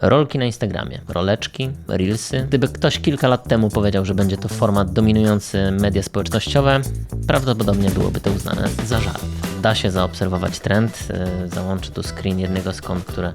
Rolki na Instagramie, roleczki, reelsy. Gdyby ktoś kilka lat temu powiedział, że będzie to format dominujący media społecznościowe, prawdopodobnie byłoby to uznane za żart. Da się zaobserwować trend, yy, załączę tu screen jednego z kont, które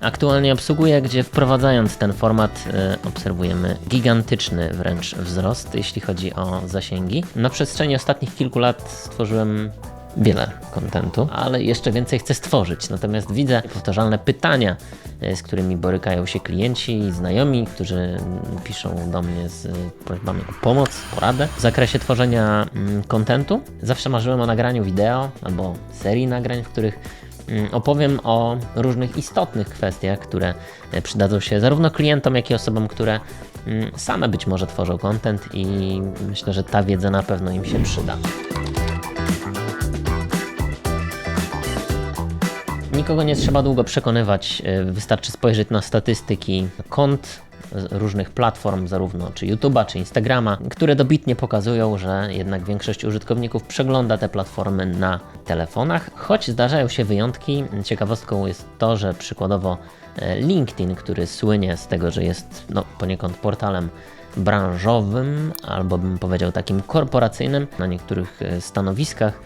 aktualnie obsługuję, gdzie wprowadzając ten format yy, obserwujemy gigantyczny wręcz wzrost, jeśli chodzi o zasięgi. Na przestrzeni ostatnich kilku lat stworzyłem wiele kontentu, ale jeszcze więcej chcę stworzyć. Natomiast widzę powtarzalne pytania, e, z którymi borykają się klienci i znajomi, którzy piszą do mnie z prośbami o pomoc, poradę w zakresie tworzenia mm, kontentu. Zawsze marzyłem o nagraniu wideo albo serii nagrań, w których mm, opowiem o różnych istotnych kwestiach, które e, przydadzą się zarówno klientom, jak i osobom, które mm, same być może tworzą kontent i myślę, że ta wiedza na pewno im się przyda. Nikogo nie trzeba długo przekonywać, e, wystarczy spojrzeć na statystyki kont różnych platform, zarówno czy YouTube'a, czy Instagrama, które dobitnie pokazują, że jednak większość użytkowników przegląda te platformy na telefonach, choć zdarzają się wyjątki. Ciekawostką jest to, że przykładowo e, LinkedIn, który słynie z tego, że jest no, poniekąd portalem branżowym, albo bym powiedział takim korporacyjnym na niektórych e, stanowiskach,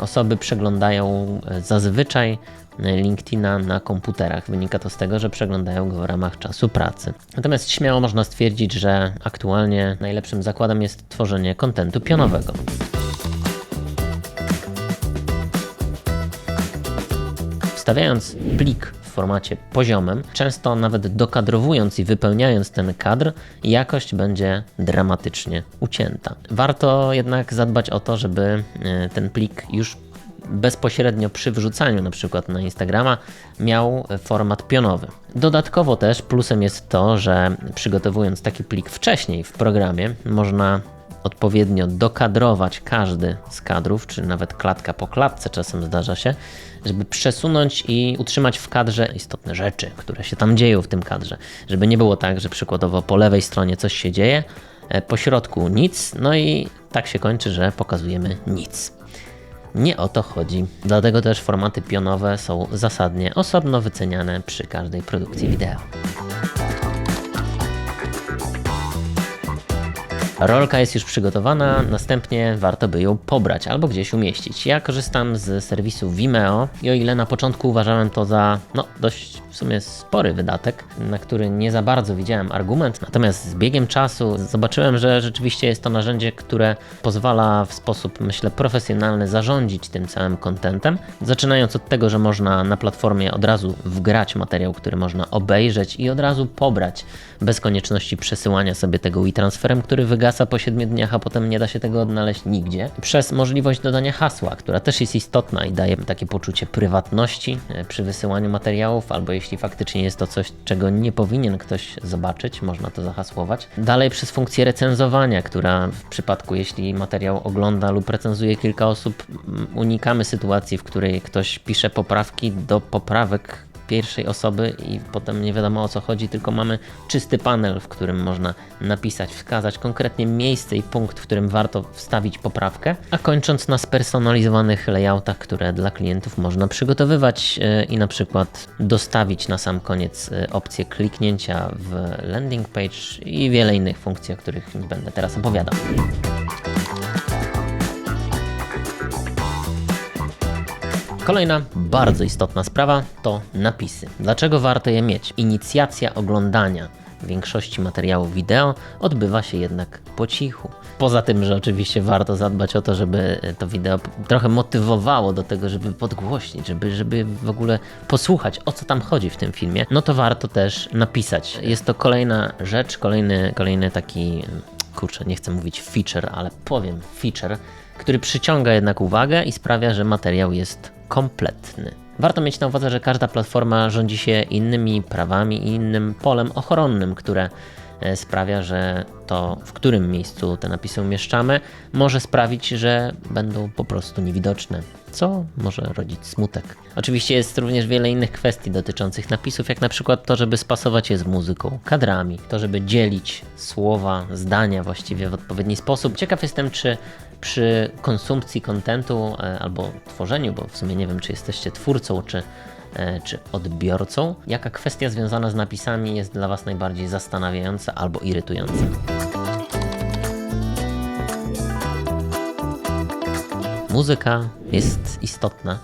osoby przeglądają zazwyczaj LinkedIna na komputerach. Wynika to z tego, że przeglądają go w ramach czasu pracy. Natomiast śmiało można stwierdzić, że aktualnie najlepszym zakładem jest tworzenie kontentu pionowego. Wstawiając plik formacie poziomym, często nawet dokadrowując i wypełniając ten kadr, jakość będzie dramatycznie ucięta. Warto jednak zadbać o to, żeby e, ten plik już bezpośrednio przy wrzucaniu na przykład na Instagrama miał format pionowy. Dodatkowo też plusem jest to, że przygotowując taki plik wcześniej w programie można odpowiednio dokadrować każdy z kadrów, czy nawet klatka po klatce czasem zdarza się, żeby przesunąć i utrzymać w kadrze istotne rzeczy, które się tam dzieją w tym kadrze. Żeby nie było tak, że przykładowo po lewej stronie coś się dzieje, e, po środku nic, no i tak się kończy, że pokazujemy nic. Nie o to chodzi. Dlatego też formaty pionowe są zasadnie osobno wyceniane przy każdej produkcji wideo. Rolka jest już przygotowana, następnie warto by ją pobrać albo gdzieś umieścić. Ja korzystam z serwisu Vimeo i o ile na początku uważałem to za no, dość w sumie spory wydatek, na który nie za bardzo widziałem argument, natomiast z biegiem czasu zobaczyłem, że rzeczywiście jest to narzędzie, które pozwala w sposób, myślę, profesjonalny zarządzić tym całym kontentem. Zaczynając od tego, że można na platformie od razu wgrać materiał, który można obejrzeć i od razu pobrać bez konieczności przesyłania sobie tego e-transferem, który wygasa po 7 dniach, a potem nie da się tego odnaleźć nigdzie. Przez możliwość dodania hasła, która też jest istotna i daje takie poczucie prywatności e, przy wysyłaniu materiałów, albo jeśli faktycznie jest to coś, czego nie powinien ktoś zobaczyć, można to zahasłować. Dalej przez funkcję recenzowania, która w przypadku, jeśli materiał ogląda lub recenzuje kilka osób, unikamy sytuacji, w której ktoś pisze poprawki do poprawek pierwszej osoby i potem nie wiadomo o co chodzi, tylko mamy czysty panel, w którym można napisać, wskazać konkretnie miejsce i punkt, w którym warto wstawić poprawkę, a kończąc na spersonalizowanych layoutach, które dla klientów można przygotowywać e, i na przykład dostawić na sam koniec e, opcję kliknięcia w landing page i wiele innych funkcji, o których będę teraz opowiadał. Kolejna bardzo istotna sprawa to napisy. Dlaczego warto je mieć? Inicjacja oglądania większości materiałów wideo odbywa się jednak po cichu. Poza tym, że oczywiście warto zadbać o to, żeby to wideo trochę motywowało do tego, żeby podgłośnić, żeby, żeby w ogóle posłuchać o co tam chodzi w tym filmie, no to warto też napisać. Jest to kolejna rzecz, kolejny, kolejny taki, kurczę, nie chcę mówić feature, ale powiem feature, który przyciąga jednak uwagę i sprawia, że materiał jest kompletny. Warto mieć na uwadze, że każda platforma rządzi się innymi prawami i innym polem ochronnym, które e, sprawia, że to, w którym miejscu te napisy umieszczamy, może sprawić, że będą po prostu niewidoczne, co może rodzić smutek. Oczywiście jest również wiele innych kwestii dotyczących napisów, jak na przykład to, żeby spasować je z muzyką, kadrami, to, żeby dzielić słowa, zdania właściwie w odpowiedni sposób. Ciekaw jestem, czy przy konsumpcji kontentu e, albo tworzeniu, bo w sumie nie wiem, czy jesteście twórcą, czy, e, czy odbiorcą, jaka kwestia związana z napisami jest dla Was najbardziej zastanawiająca albo irytująca. Muzyka jest istotna.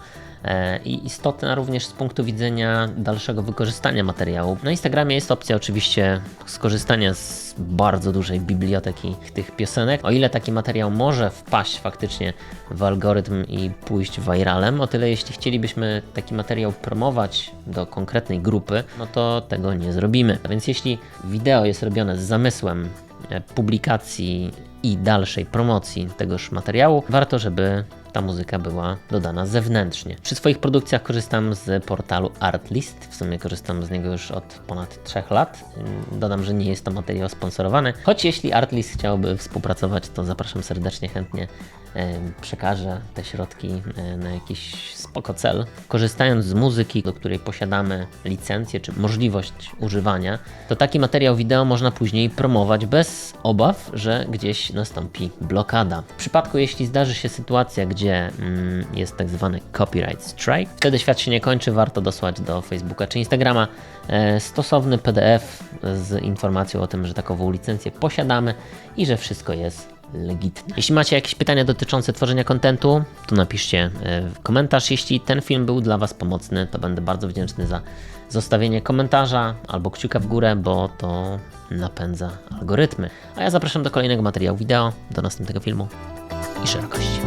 E, I istotna również z punktu widzenia dalszego wykorzystania materiału. Na Instagramie jest opcja oczywiście skorzystania z bardzo dużej biblioteki tych piosenek. O ile taki materiał może wpaść faktycznie w algorytm i pójść viralem, o tyle jeśli chcielibyśmy taki materiał promować do konkretnej grupy, no to tego nie zrobimy. Więc jeśli wideo jest robione z zamysłem e, publikacji i dalszej promocji tegoż materiału, warto, żeby ta muzyka była dodana zewnętrznie. Przy swoich produkcjach korzystam z portalu Artlist. W sumie korzystam z niego już od ponad 3 lat. Dodam, że nie jest to materiał sponsorowany. Choć jeśli Artlist chciałby współpracować, to zapraszam serdecznie, chętnie e, przekażę te środki e, na jakiś spoko cel. Korzystając z muzyki, do której posiadamy licencję czy możliwość używania, to taki materiał wideo można później promować bez obaw, że gdzieś nastąpi blokada. W przypadku, jeśli zdarzy się sytuacja, gdzie mm, jest tak zwany copyright strike, wtedy świat się nie kończy, warto dosłać do Facebooka czy Instagrama e, stosowny PDF z informacją o tym, że takową licencję posiadamy i że wszystko jest legitne. Jeśli macie jakieś pytania dotyczące tworzenia kontentu, to napiszcie e, w komentarz. Jeśli ten film był dla Was pomocny, to będę bardzo wdzięczny za zostawienie komentarza albo kciuka w górę, bo to napędza algorytmy. A ja zapraszam do kolejnego materiału wideo, do następnego filmu i szerokości.